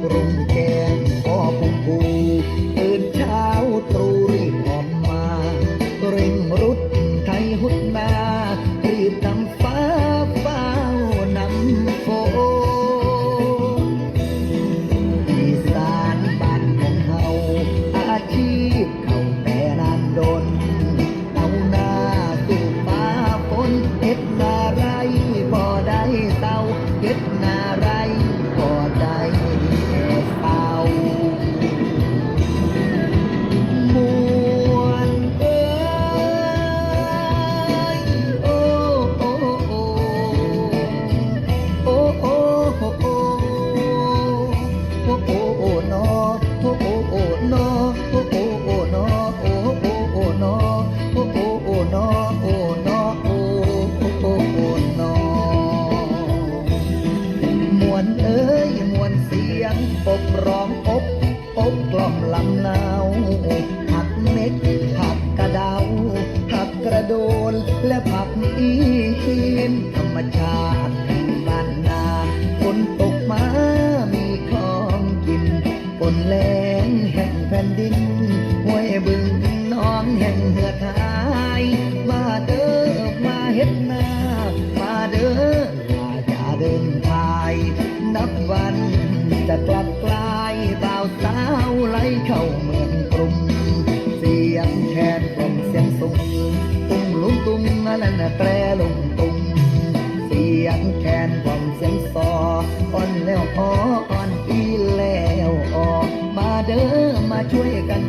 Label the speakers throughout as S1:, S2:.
S1: Rung และผักอีนธรรมชาติบ้านนาฝนตกมามีของกินฝนแรงแห่งแผ่นดิน แปรลงตุ่มเสียงแคนความเสียงซออ่อนแล้วออ่อนอีแล้วออกมาเด้อมาช่วยกัน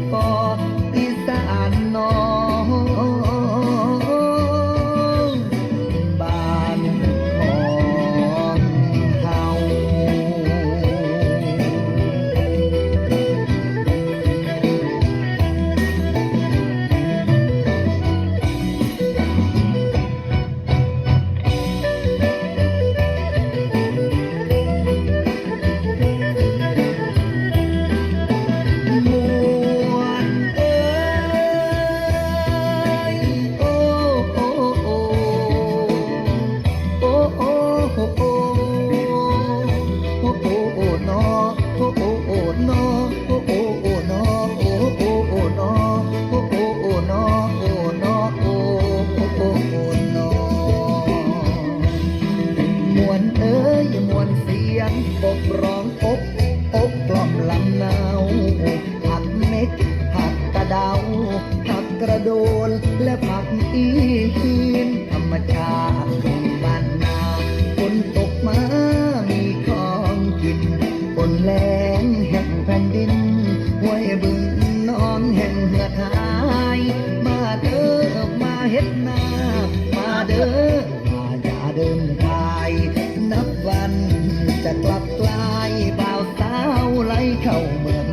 S1: โดน และผักอีคืนธรรมชาติของบ้านนาฝนตกมามีของกินฝนแรงแห่งแผ่นดินห้วยบึงน้องแห่งเหือทายมาเด้อมาเฮ็ดนามาเด้อมาอย่าเดินทายนับวันจะกลับกลายบ่าวสาวไหลเข้าเมือง